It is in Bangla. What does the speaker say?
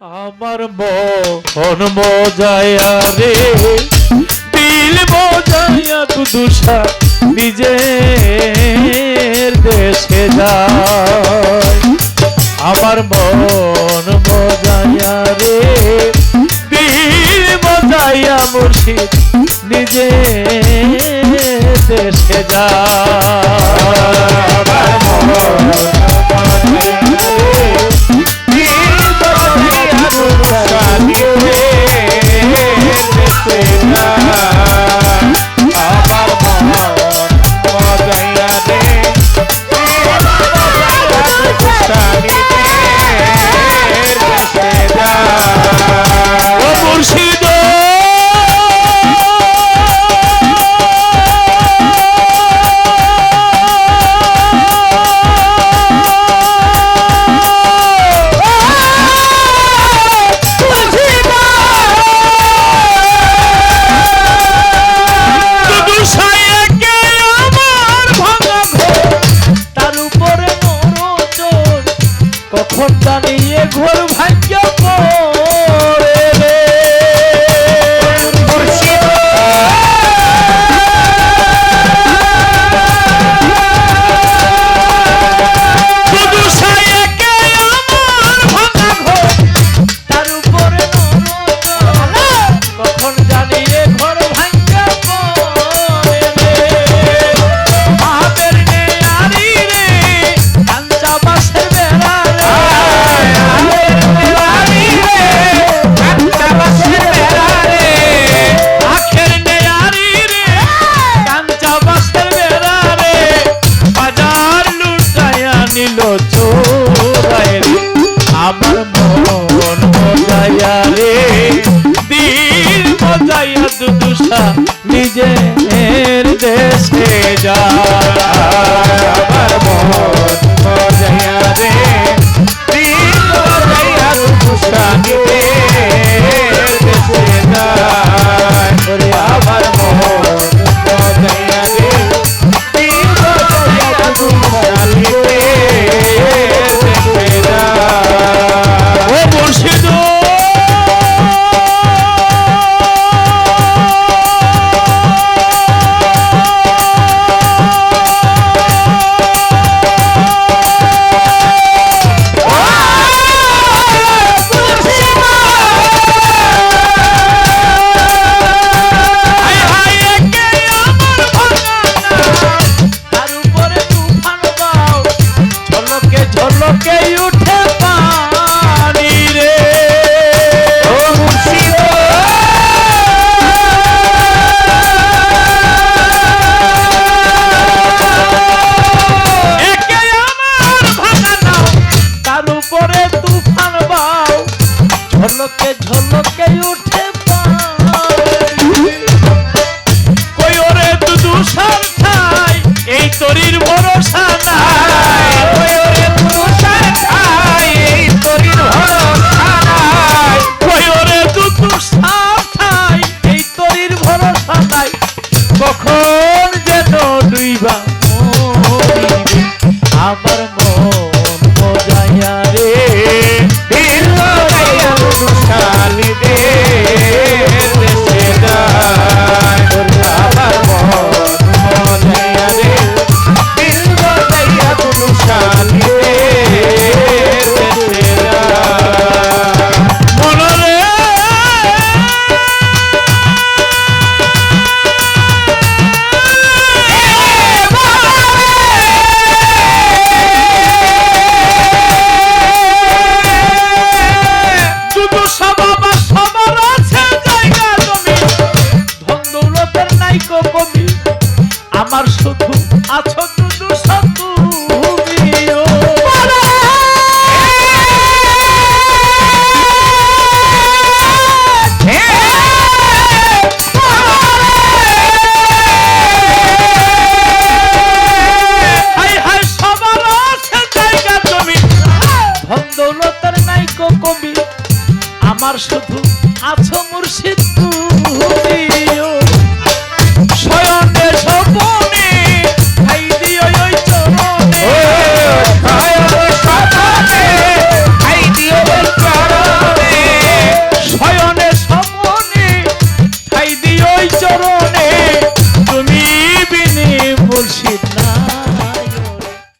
আমার মন মজায়া রে। দিল মজায়া তু দুষা নিজের দেশে যা আমার মন মজায়া রে। দিল মজায়া মুর্শি নিজের দেশে যায়। চোরায় আমার মন মজায়া রে দিল মজায়া দুদুষা নিজের দেশে যায় ঝলকে ঝলকে উঠ শুধু আছো মুর্শিদ